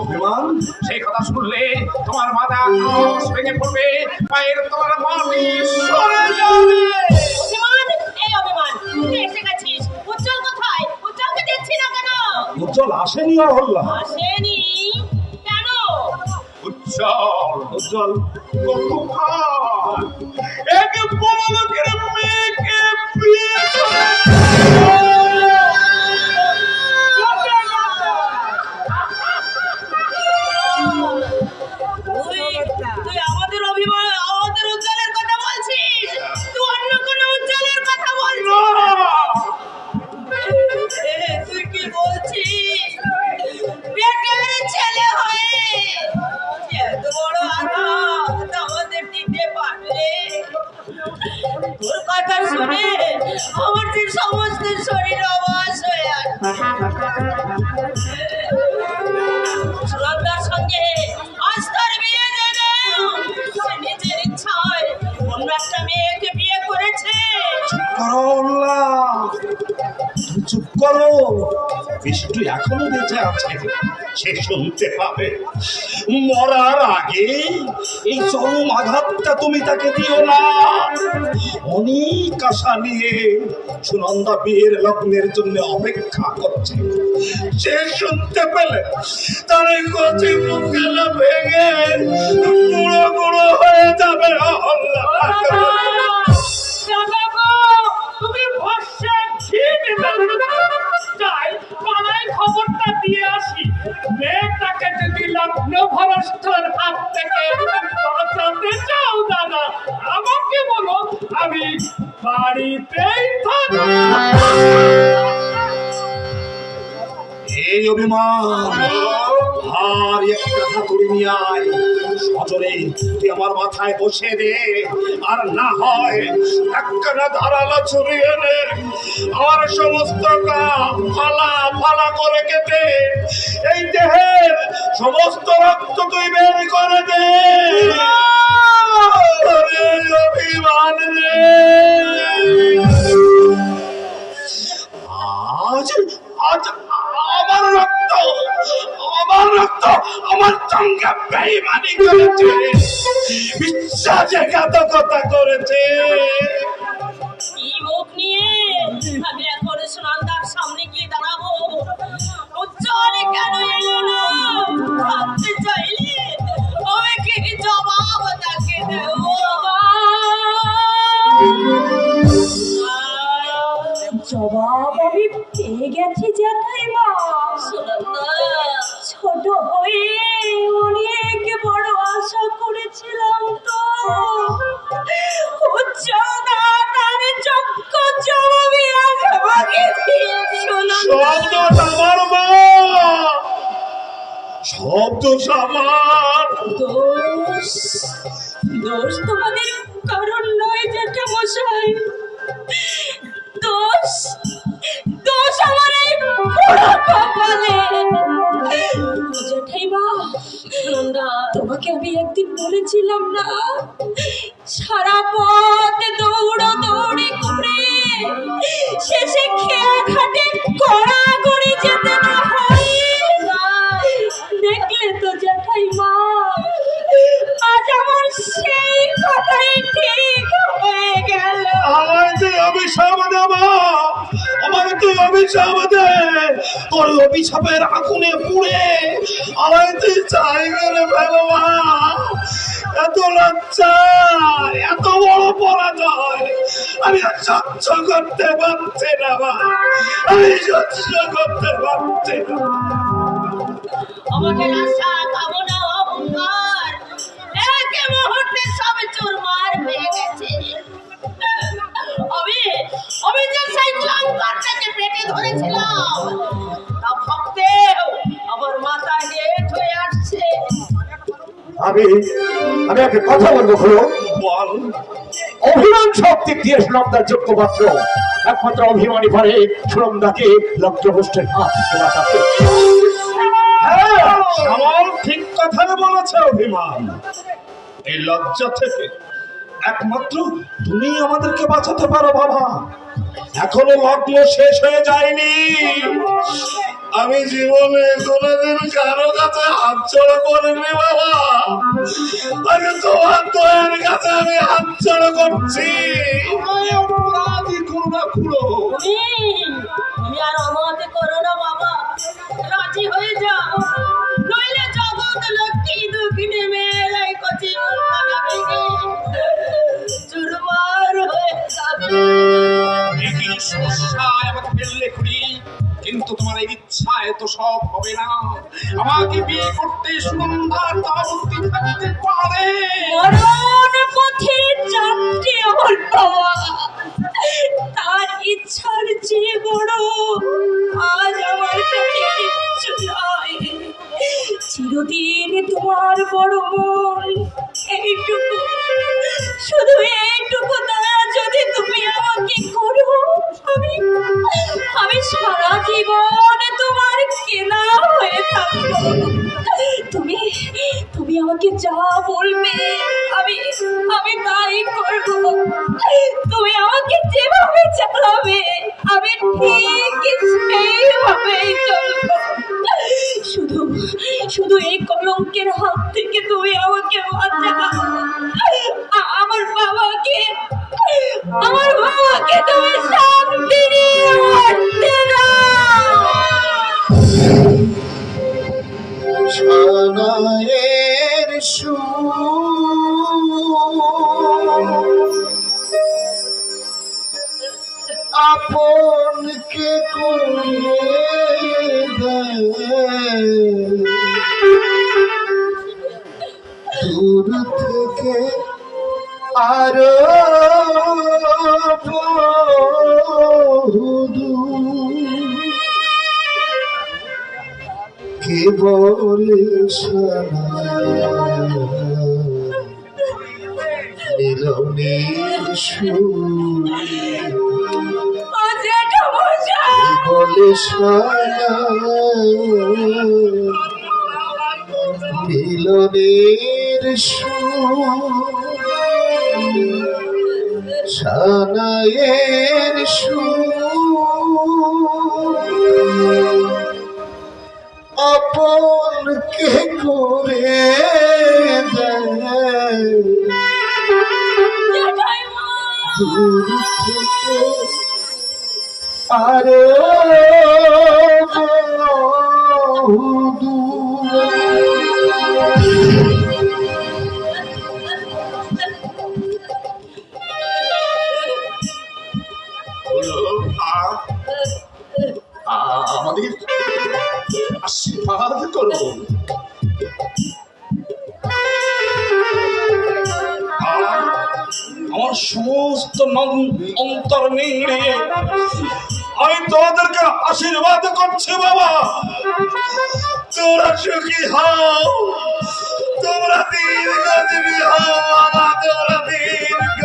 অভিমান সেই কথা শুনলে তোমার মাথা আকাশ ভেঙে পড়বে পায়ের তোমার মাটি সরে যাবে। অভিমান এই অভিমান তুই এসে গেছিস। উজ্জ্বল কোথায়? উজ্জ্বলকে দেখছি না কেন? উজ্জ্বল আসেনি অহল্লা আসেনি? কেন? উজ্জ্বল উজ্জ্বল। কতক্ষণ এক বড় লোকের কথা শুনে আমার সমস্ত শরীর অবাস হয়ে সুরন্দার সঙ্গে আজ তার বিয়ে দেবে। নিজের ইচ্ছায় অন্য একটা মেয়েকে বিয়ে করেছে। করো চুপ করো। বিষ্টু এখনও বেঁচে আছে। সে শুনতে পাবে। মরার আগে এই চরম আঘাতটা তুমি তাকে দিও না। অনেক আশা নিয়ে সুনন্দা বিয়ের লগ্নের জন্য অপেক্ষা করছে। সে শুনতে পেলে তার কচি মুখেলা ভেঙে গুঁড়ো গুঁড়ো হয়ে যাবে খবরটা দিয়ে আসি। মেয়েটাকে যদি লগ্ন ভরষ্টর হাত থেকে বাঁচাতে চাও, দাদা, আমাকে বলো, আমি বাড়িতেই এই অভিমান আর একটা হাতুড়ি নিয়ে আয়। সজরে তুই আমার মাথায় বসে দে। আর না হয় একখানা ধারালো ছুরি এনে আমার সমস্ত গা ফালা ফালা করে কেটে এই দেহের সমস্ত রক্ত তুই বের করে দে। অভিমান আজ আজ আমার রক্ত আমার রক্ত আমার সঙ্গে বেইমানি করেছে। বিশ্বাসঘাতকতা করেছে। মুখ নিয়ে? আমি এখন সামনে গিয়ে দাঁড়াবো? উজ্জ্বল কেন এলো না? ভাবতে চাইলে আমি কি জবাব তাকে দেবো। জবাব আমি পেয়ে গেছি জ্যাঠাইমা শব্দ আমার। দোষ দোষ তোমাদের কারণ নয় জ্যাঠা মশাই। দোষ দোষ আমার এই পোড়া কপালে। জ্যাঠাইমা তোমাকে আমি একদিন বলেছিলাম না, সারা পথ দৌড়ো দৌড়ি করে অভিশাপ দে তোর অভিশাপের আগুনে পুড়ে আমায় চাই করে ফেলো এত লজ্জা এত বড় পরাজয়। আমি সহ্য করতে পারছি না আমি সহ্য করতে পারছি না। আমাদের আশা, কামনা, অহংকার, একে মুহূর্তে সব চুরমার হয়ে গেছে। যে সেই লঙ্কারটাকে পেটে ধরেছিলাম। তা ভাবতেও আমার মাথা হেট হয়ে আসছে। আমি আমি একটা কথা বলব হলো অভিমান সব দিক দিয়ে সুরমদার যোগ্য পাত্র একমাত্র অভিমানী পারে সুরমদাকে লক্ষ্যভ্রষ্টের হাত থেকে বাঁচাতে হ্যাঁ, ঠিক কথাই বলেছে অভিমান। এই লজ্জা থেকে একমাত্র তুমি আমাদেরকে বাঁচাতে পারো বাবা। এখনও লগ্ন শেষ হয়ে যায়নি। আমি জীবনে কোনোদিন কারও কাছে হাত চড়া করিনি বাবা। আগে তোমার দয়ের কাছে আমি হাত চড়া করছি। আমায় অপরাধী করো না খুড়ো তুমি আর আমাতে করো না বাবা। রাজি হয়ে যাও। দুঃখিনী মেয়েরাই কচি চুরমার হয়ে যাবে। সমস্যায় আমাকে ফেললে খুলি কিন্তু তোমার এই ইচ্ছায় তো সব হবে না। আমাকে বিয়ে করতে সুন্দর দাবতি থাকতে পারে। ছানায়ের আপন কে দূর থেকে আরও কে বলে মিলনের বলে সানায়ের সুর? করে আরও আমাদের অন্তর নিংড়ে আমি তোমাদেরকে আশীর্বাদ করছি, বাবা। তোমরা সুখী হও। তোমরা দিন হও, বাবা, তোমরা দীর্ঘজীবী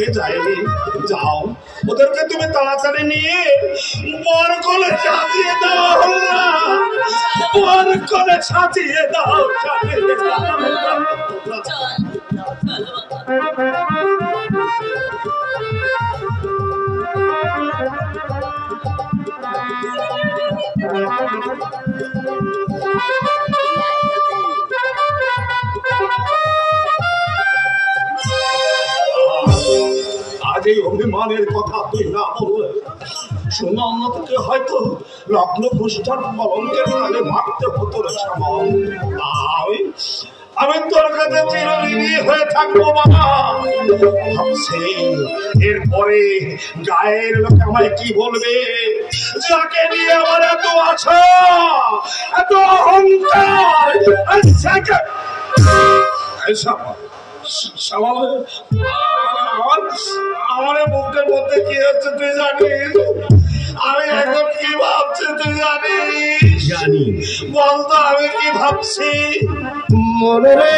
হয়ে যায়নি। যাও। ওদেরকে তুমি তাড়াতাড়ি নিয়ে বর করে সাজিয়ে দাও। বর করে সাজিয়ে দাও। দাও অভিমানের কথা তুই না বললে সুনন্দ থেকে হয়তো লগ্ন পুষ্ঠার কলঙ্কের কালে ভাবতে হতো আমি আমি তোর কাছে চিরঋণী হয়ে থাকব বাবা এরপরে গায়ের লোক আমায় কি বলবে? যাকে নিয়ে আমার এত আশা এত অহংকার শামা, আমার আমার বুকের মধ্যে কি হচ্ছে তুই জানিস? আমি এখন কি ভাবছি তুই জানিস? জানি। বলতো আমি কি ভাবছি? মনে রে।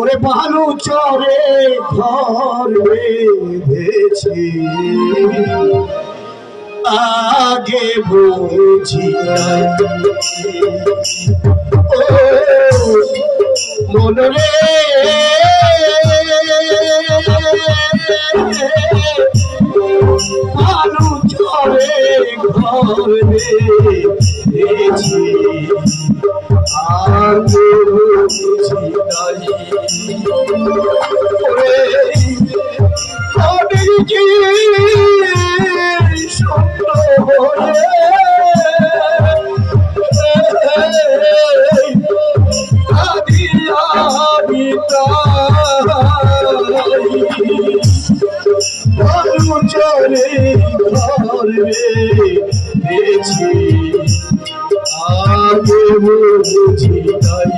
ওরে বালু চরে ঘর বেঁধেছি। আগে বুঝি মন রে আলু চরে ঘর আগে বুঝি নাই। চলে ঘরে পেয়েছি আগে বুঝি নাই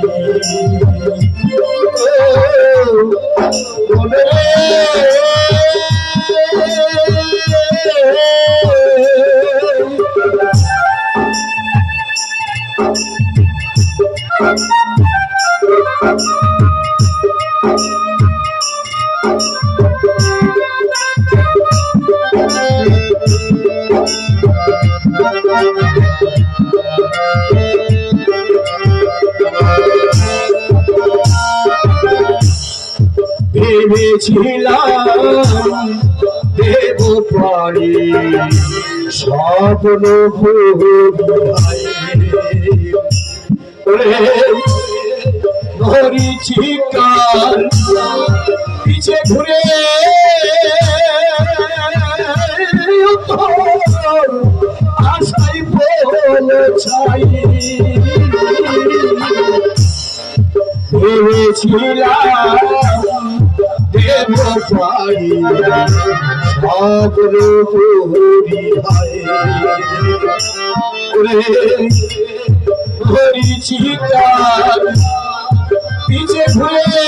ভেবেছিলাম দেব পারি স্বপ্ন ধরিছি কাল পিছে ঘুরে আশাই বল ছাই ভেবেছিলাম পারি সবর হরি হায় ধরিছি কাল পিছে ঘুরে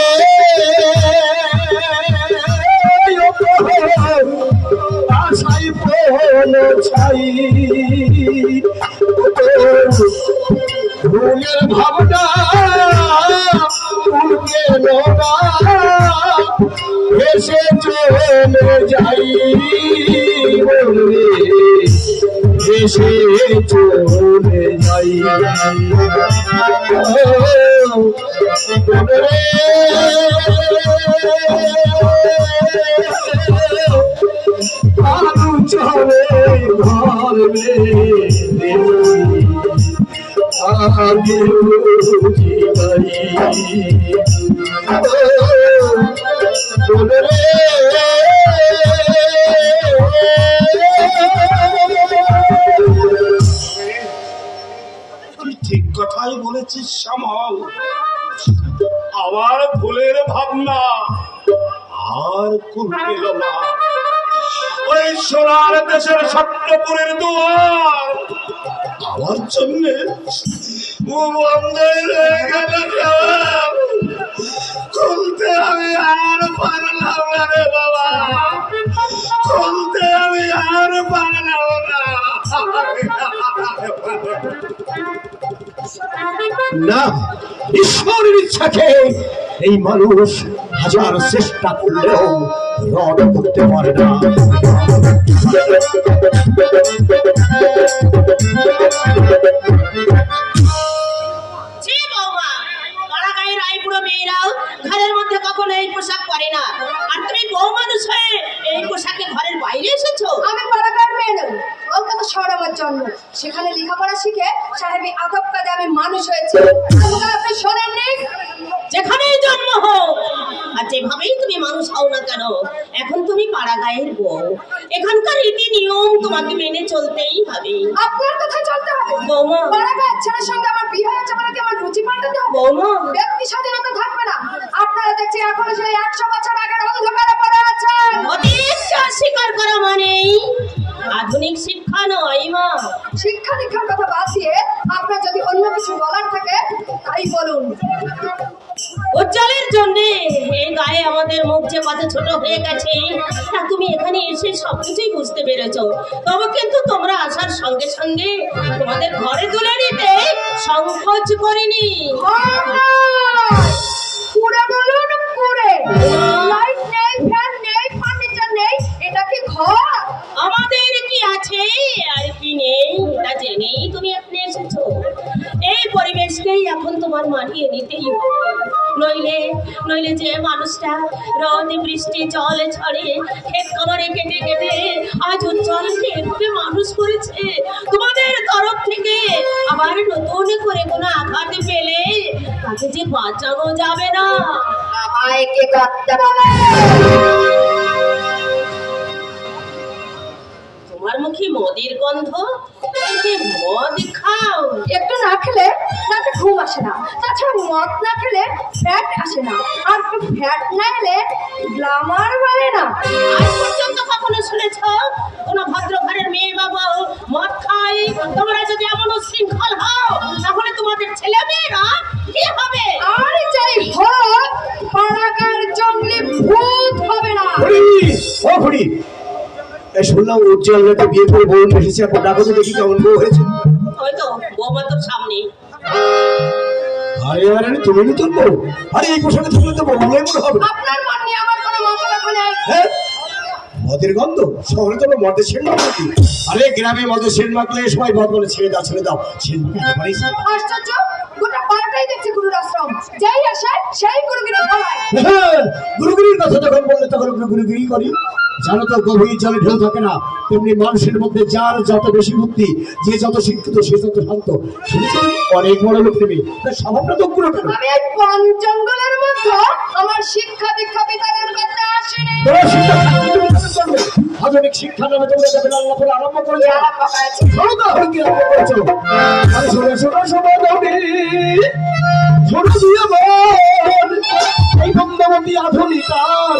বল ছাই ভুলের ভাবনা ভুলকে নোনা ভেসে চলে যাই বলবে ভেসে চলে যাই আলু চলে ঘর ঠিক কথাই বলেছিস, শ্যামল। আমার ভুলের ভাবনা আর কুল না। ওই সোনার দেশের স্বপ্নপুরের দুয়ার আমার জন্য বন্ধ হয়ে গেল। খুলতে আমি আর পারলাম না রে বাবা খুলতে আমি আর পারলাম না না ঈশ্বরের ইচ্ছাকে এই মানুষ হাজার চেষ্টা করলেও রদ করতে পারে না। ছি কখনো এই পোশাক পরে না। আর তুমি বউ মানুষ হয়ে এই পোশাকে ঘরের বাইরে এসেছ? আমি পাড়াগার মেয়ে নই কলকাতা শহর আমার জন্ম। সেখানে লেখাপড়া শিখে সাহেবী আদব কাজে আমি মানুষ হয়েছি। আপনি শোনেননি? যেখানেই জন্ম হোক আর যেভাবেই তুমি মানুষ হও না কেন এখন তুমি পাড়া গায়ের বউ। এখানকার রীতি নিয়ম তোমাকে মেনে চলতেই হবে। আপনার কথা চলতে হবে। বৌমা। পাড়াগার ছেলের সঙ্গে আমার বিয়ে হয়েছে মানে কি আমার রুচি পাল্টাতে হবে? বৌমা। ব্যক্তি স্বাধীনতা থাকবে না। আপনার দেখছি এখনও সেই একশো বছর আগের অন্ধকারে পড়ে আছেন অতীতকে অস্বীকার করা মানেই আধুনিক শিক্ষা নয় মা। শিক্ষা দীক্ষার কথা বাদ দিয়ে আপনার যদি অন্য কিছু বলার থাকে তাই বলুন। উজ্জ্বলের জন্য এই গায়ে আমাদের মুখ যে কত ছোট হয়ে গেছে তা তুমি এখানে এসে সবকিছুই বুঝতে পেরেছ। তবে কিন্তু তোমরা আসার সঙ্গে সঙ্গে তোমাদের ঘরে তুলে নিতে সংকোচ করিনি। রদ বৃষ্টি জল ছড়ে ক্ষেত খাবারে কেটে কেটে আজ উজ্জ্বলকে এভাবে মানুষ করেছে। তোমাদের তরফ থেকে আবার নতুন করে কোনো আঘাত পেলে তাকে যে বাঁচানো যাবে না। আমায় কি করতে তোমার মুখে মদের গন্ধ? তুমি মদ খাও। একটু না খেলে রাতে ঘুম আসে না। তাছাড়া মদ না খেলে ফ্যাট আসে না। আর ফ্যাট না এলে গ্লামার বাড়ে না। আজ পর্যন্ত কখনো শুনেছ কোন ভদ্র ঘরের মেয়ে বাবা মদ খায়? তোমরা যদি এমন শৃঙ্খল হও তাহলে তোমাদের ছেলে মেয়েরা কি হবে? আর চাই ভূত পাড়াকার জঙ্গলি ভূত হবে না। ও হরি এই শুনলাম উজ্জ্বল নাকি বিয়ে করে বউ এসেছে এখন ডাকো তো দেখি কেমন বউ হয়েছে। ওই তো বৌমা তোর সামনে। আরে আরে তুমি নতুন বউ? আরে এই পোশাকে থাকলে তো বউ মনে হবে আপনার মন আমার কোনো মাথা ব্যথা নেই। হ্যাঁ? মদের গন্ধ? শহরে তো মদের সেন্ট মাখি আরে গ্রামে মদের সেন্ট মাখলে সবাই মদ বলে ছেড়ে দাও ছেড়ে দাও। সেন্ট মাখে একেবারেই আশ্চর্য গোটা পাড়াটাই দেখছি গুরুর আশ্রম। যেই আসে সেই গুরুগিরি হ্যাঁ, গুরুগিরির কথা যখন বললে তখন গুরুগিরি করি। জানো তো গভীর জলে ঢেউ থাকে না তেমনি মানুষের মধ্যে যার যত বেশি বুদ্ধি যে যত শিক্ষিত সে তত শান্ত অনেক বড় লোক নেবে তার স্বভাবটা তো পুরো আমি এই বন জঙ্গলের মধ্যে আমার শিক্ষা দীক্ষা আসিনি তোমার শিক্ষা? আধুনিক শিক্ষা নামে তোমরা আল্লাহ করে আরম্ভ করেছ আরম্ভ করেছি। শোনো তো, এখন কি আরম্ভ করেছ? আরে শোনো, শোনো, শোনো, নবী। শোনো দিয়ে বল, এই বন্দবতী আধুনিকার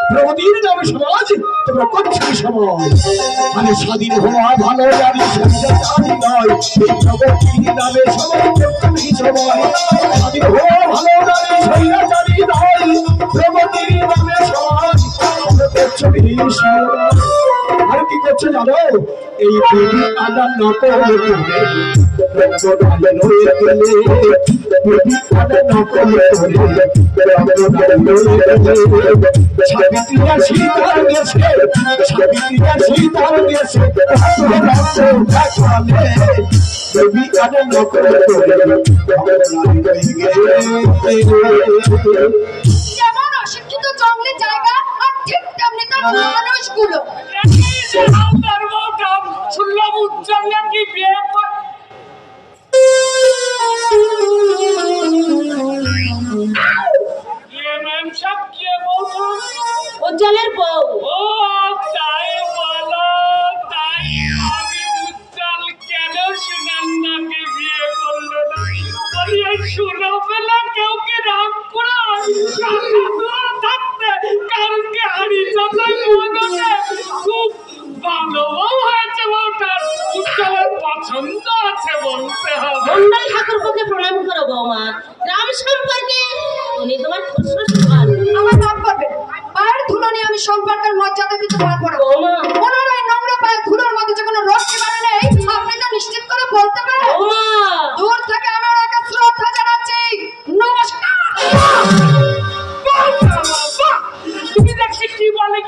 প্রগতির নামে সমাজ তোমরা করছ সময় মানে স্বাধীন হওয়া ভালো স্বৈরাচারী নয় এই প্রগতির সমাজ। তুমি স্বাধীন হওয়া ভালো নারী স্বৈরাচারী নয় প্রগতির নামে সমাজ। আর কি করছ জানো? এই আদান না করলে যেমন অশিক্ষিত জঙ্গলি জায়গা আর ঠিক তেমনি তার মানুষগুলো? শুনলাম উজ্জ্বল নাকি বিয়ে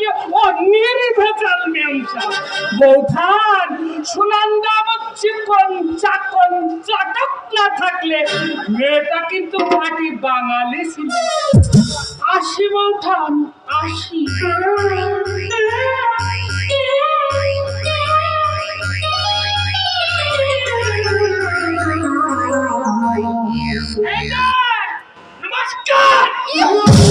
কি বলে ও নির্ভেজাল বৌঠান চিকন চাকন চাটক না থাকলে মেয়েটা কিন্তু খাঁটি বাঙালি ছিল। আসি বৌঠান, আসি। নমস্কার!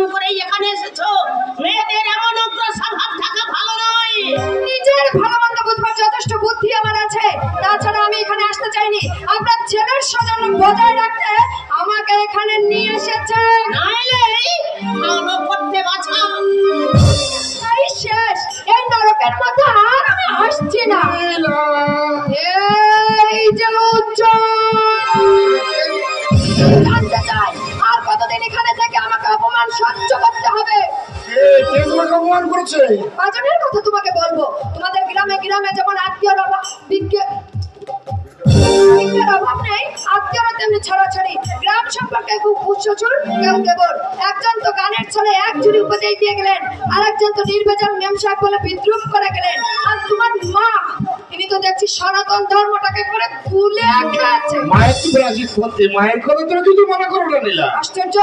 করার করে এখানে এসেছ। মেয়েদের এমন উগ্র স্বভাব থাকা ভালো নয়। নিজের ভালো মন্দ বুঝবার যথেষ্ট বুদ্ধি আমার আছে। তাছাড়া আমি এখানে আসতে চাইনি। আপনার ছেলের স্বজন বজায় রাখতে আমাকে এখানে নিয়ে এসেছে। নাইলে করতে বাঁচা। এই শেষ। এই নরকের মধ্যে অপমান করেছে। বাজারের কথা তোমাকে বলব। তোমাদের গ্রামে গ্রামে যেমন আত্মীয় অভাব বিজ্ঞ- বিজ্ঞের অভাব নেই গ্রাম সম্পর্কে খুব একজন তো ছলে এক ঝুড়ি দিয়ে গেলেন, আরেকজন তো নির্বাচন মেম বলে বিদ্রুপ করে গেলেন। আর তোমার মা সনাতন ধর্মটাকে করে খেয়েছে মায়ের কি রাজি করতে মায়ের কথা কিছু মনে করো না নীলা। আশ্চর্য?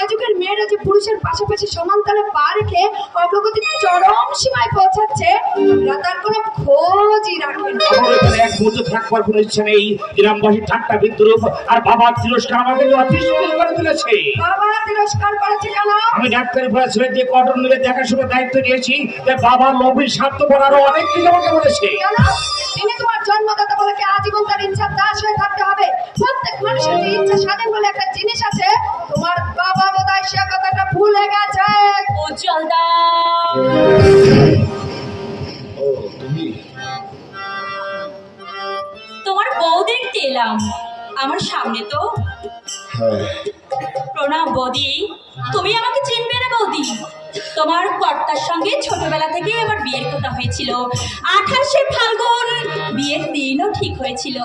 এ যুগের মেয়েরা যে পুরুষের পাশাপাশি সমান তালে পা রেখে অগ্রগতির চরম সীমায় পৌঁছাচ্ছে আমরা তার কোনো খোঁজই রাখি না। আমার এখানে এক মুহূর্ত থাকবার কোনো ইচ্ছা নেই। গ্রামবাসী ঠাট্টা বিদ্রুপ আর বাবার তিরস্কার আমাকে অতিষ্ঠ করে তুলেছে। বাবা তিরস্কার করেছে কেন? আমি ডাক্তারি পড়াশোনা দিয়ে কটন মিলে দেখাশোনার দায়িত্ব নিয়েছি তাই বাবার লোভী স্বার্থপর আরও অনেক কিছু আমাকে বলেছে। তিনি তোমার জন্মদাতা বলে আজীবন তার ইচ্ছার দাস হয়ে থাকতে হবে? প্রত্যেক মানুষের যে ইচ্ছা স্বাধীন বলে একটা জিনিস আছে তোমার বাবা বোধহয় সে কথাটা ভুলে গেছে। উজ্জ্বল দা তোমার বউ দেখতে এলাম? আমার সামনে তো। হ্যাঁ। প্রণাম বৌদি তুমি আমাকে চিনবে না বৌদি। তোমার কর্তার সঙ্গে ছোটবেলা থেকেই আমার বিয়ের কথা হয়েছিল। আঠাশে ফাল্গুন বিয়ের দিনও ঠিক হয়েছিল।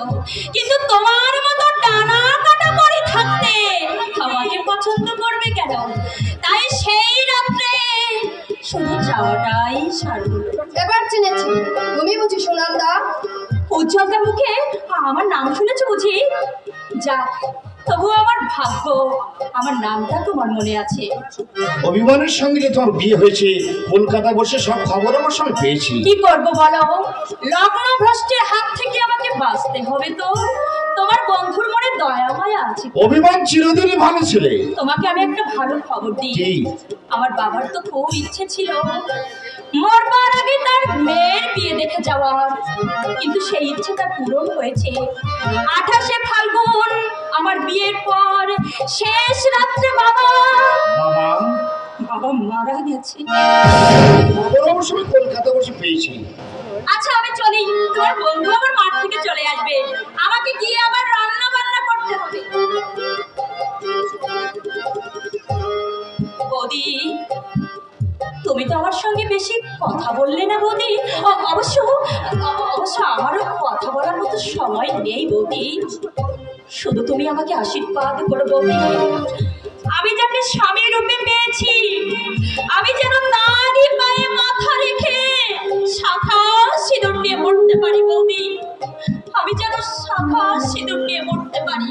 কিন্তু তোমার মতো টানা কাটা পরে থাকতে আমাকে পছন্দ করবে কেন? তাই সেই শুধু যাওয়াটাই সারল এবার চিনেছি তুমি বুঝি সোনান্দা? উজ্জ্বলদার মুখে আমার নাম শুনেছো বুঝি? যাক তবু আমার ভাগ্য আমার নামটা তোমার মনে আছে। অভিমানের সঙ্গে তোমার বিয়ে হয়েছে কলকাতায় বসে সব খবর আমার সঙ্গে পেয়েছি। কি করব বলো? লগ্ন ভ্রষ্টের হাত থেকে আমাকে বাঁচতে হবে তো। তোমার বন্ধুর মনে দয়া মায়া আছে অভিমান চিরদিনই ভালো ছিলে। তোমাকে আমি একটা ভালো খবর দিই? আমার বাবার তো খুব ইচ্ছে ছিল। মরবার আগে তার মেয়ের বিয়ে দেখে যাওয়ার কিন্তু সেই ইচ্ছেটা পূরণ হয়েছে। আঠাশে ফাল্গুন আমার বিয়ের পর শেষ রাত্রে বাবা। বাবা। মারা গেছে। কলকাতা বসে পেয়েছি আচ্ছা আমি চলি। তোমার বন্ধু আবার মাঠ থেকে চলে আসবে। আমাকে গিয়ে আবার রান্না বান্না করতে হবে। বৌদি তুমি তো আমার সঙ্গে বেশি কথা বললে না বৌদি। অবশ্য অবশ্য আমারও কথা বলার মতো সময় নেই বৌদি। শুধু তুমি আমাকে আশীর্বাদ করো বৌদি। আমি যাকে স্বামী রূপে পেয়েছি, আমি যেন তারই পায়ে মাথা রেখে শাখা সিঁদুর নিয়ে মরতে পারি বৌদি। আমি যেন শাখা সিঁদুর নিয়ে মরতে পারি।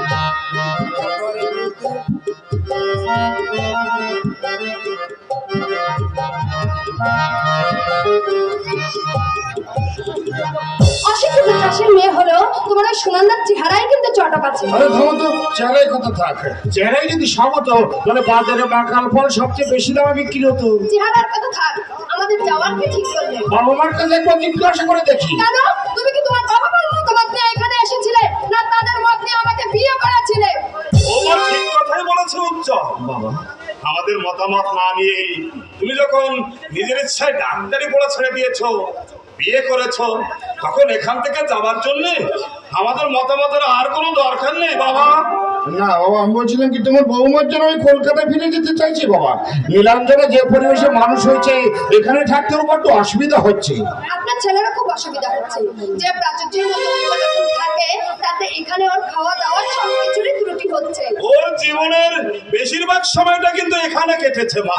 অশিক্ষিত চাষের মেয়ে হলেও তোমার ওই সুনন্দার চেহারাই কিন্তু চটক আছে। আরে ধরো তো চালাই কথা থাক? চেহারাই যদি সম হতো তাহলে বাজারে মাকাল ফল সবচেয়ে বেশি দামে বিক্রি হতো। চেহারার কথা থাক আমাদের যাওয়ার কি ঠিক করলে। বাবা মার কাছে একবার জিজ্ঞাসা করে দেখি। কেন? তুমি কি তোমার বাবা মার মতামত নিয়ে এখানে এসেছিলে না তাদের মত নিয়ে আমাকে বিয়ে করেছিলে ও মা ঠিক কথাই বলেছে উজ্জ্বল। বাবা। আমাদের মতামত না নিয়ে তুমি যখন নিজের ইচ্ছায় ডাক্তারি পড়া ছেড়ে দিয়েছ বিয়ে করেছ তখন এখান থেকে যাবার জন্যে আমাদের মতামতের আর কোনো দরকার নেই বাবা। না বাবা আমি বলছিলাম কি তোমার বৌমার জন্য ওই কলকাতায় ফিরে যেতে চাইছি বাবা। নীলাঞ্জনে যে পরিবেশে মানুষ হয়েছে এখানে থাকতে ওর বড্ড অসুবিধা হচ্ছে। আপনার ছেলেরও খুব অসুবিধা হচ্ছে। যে প্রাচুর্যের মতো থাকে তাতে এখানে ওর খাওয়া দাওয়া সব কিছুরই ত্রুটি হচ্ছে। ওর জীবনের বেশিরভাগ সময়টা কিন্তু এখানে কেটেছে মা।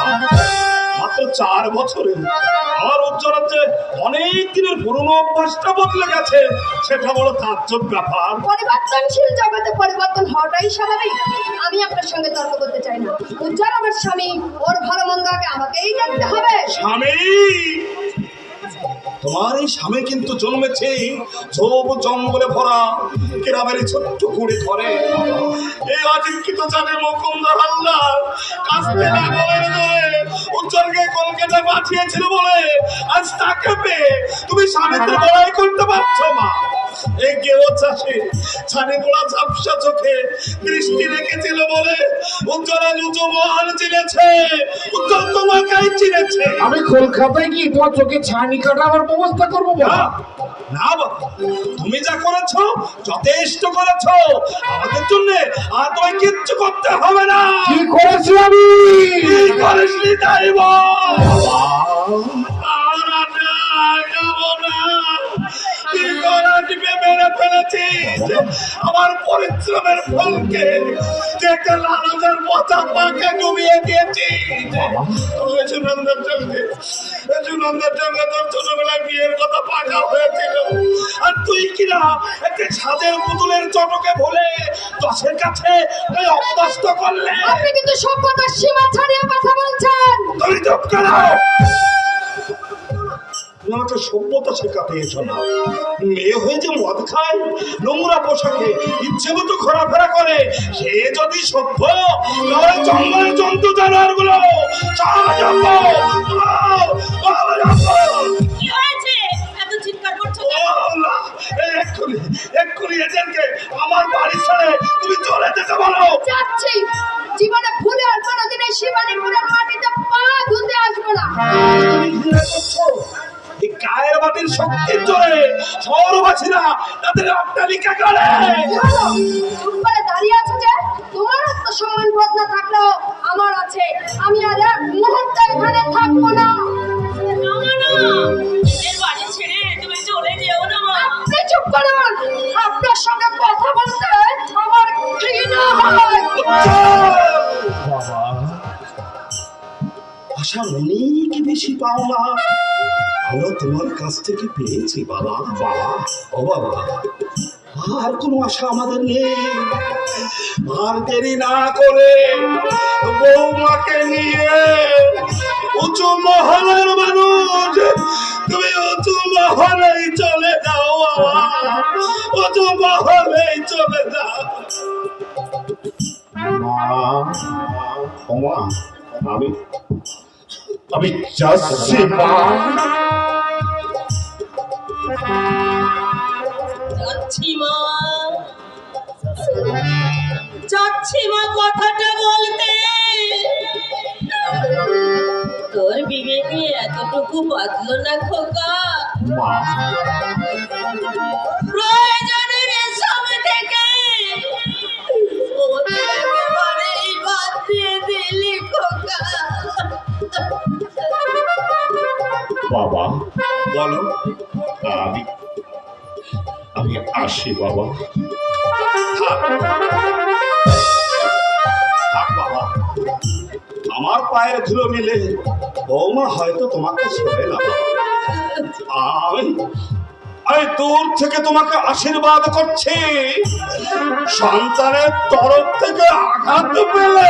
মাত্র চার বছরে আমার উজ্জ্বলের যে অনেক দিনের পুরনো অভ্যাসটা বদলে গেছে সেটা বড় তাজ্জব ব্যাপার। পরিবর্তনশীল জগতে পরিবর্তন হওয়াটাই স্বাভাবিক। আমি আপনার সঙ্গে তর্ক করতে চাই না। উজ্জ্বল আমার স্বামী, ওর ভালো মন্দ আগে আমাকেই দেখতে হবে। স্বামী! তোমার এই স্বামী কিন্তু জন্মেছে, ঝোপ জঙ্গলে ভরা, গ্রামের ছোট্ট কুড়ি ঘরে। এই অশিক্ষিত জাতির মুকুন্দ হাল্লার কাস্তে লাগলের ধরে উজ্জ্বলকে কলকাতা পাঠিয়েছিল বলে আজ তাকে পেয়ে তুমি স্বামীতে লড়াই করতে পারছ মা। এই গেও চাষে, ছানি পোড়া ঝাপসা চোখে দৃষ্টি রেখেছিল বলে উজ্জ্বলা লুচো মহান চিনেছে, উজ্জ্বল তোমাকেই চিনেছে। আমি কলকাতায় গিয়ে তোমার চোখে ছানি কাটা আমার ব্যবস্থা করব না তুমি যা করেছ যথেষ্ট করেছ। আমাদের জন্য আর তোমায় কিচ্ছু করতে হবে না। কি করেছি আমি? কি করিসনি তাই আমার পরিশ্রমের ফলকে দেখে লালনের পচা পাকে ডুবিয়ে দিয়েছি। সুনন্দের সঙ্গে তোর ছোটবেলায় বিয়ের কথা পাকা হয়েছিল। আর তুই কিনা একটি ছাদের পুতুলের চটকে ভুলে দশের কাছে ওই করলে? আপনি কিন্তু সভ্যতার সীমা ছাড়িয়ে কথা বলছেন। তুমি চুপ করো। তোমাকে সভ্যতা শেখাতে এসো না। মেয়ে হয়ে যে মদ খায় নোংরা পোশাকে ইচ্ছে মতো ঘোরাফেরা করে সে যদি সভ্য তাহলে জঙ্গলের জন্তু জানোয়ারগুলো? এক্ষুনি এক্ষুনি এদেরকে আমার বাড়ি ছেড়ে তুমি চলে যেতে বলো। যাচ্ছি। জীবনে ভুলে আর কোনোদিন এই শিবানীপুরের মাটিতে পা ধুতে আসব না। এই গায়ের বাটির শক্তির জোরে শহরবাসীরা তাদের অট্টালিকা করে দাঁড়িয়ে আছো যে? তোমার আত্মসম্মান বোধ না থাকলেও আমার আছে। আমি আর এক মুহূর্ত এখানে থাকব না। না মা না। এদের বাড়ি ছেড়ে তুমি চলে যেও না। মা আপনি চুপ করুন। আপনার সঙ্গে কথা বলতে আমার ঘৃণা হয়। বাবা অনেক বেশি পাওনা। আমরা তোমার কাছ থেকে পেয়েছি, বাবা বাবা ও বাবা। আর কোনো আশা আমাদের নেই। আর দেরি না করে বৌমাকে নিয়ে উঁচু মহলের মানুষ, তুমি উঁচু মহলেই চলে যাও উঁচু মহলেই চলে যাও। মা, আমি মা। যাচ্ছি মা। কথাটা বলতে। তোর বিবেকে এতটুকু বাঁধলো না খোকা। বলো, আমি আমি আসি বাবা। থাক বাবা আমার পায়ের ধুলো মিলে, বৌমা হয়তো তোমাকে ছোড়ে না। আমি আমি দূর থেকে তোমাকে আশীর্বাদ করছি সন্তানের তরফ থেকে আঘাত পেলে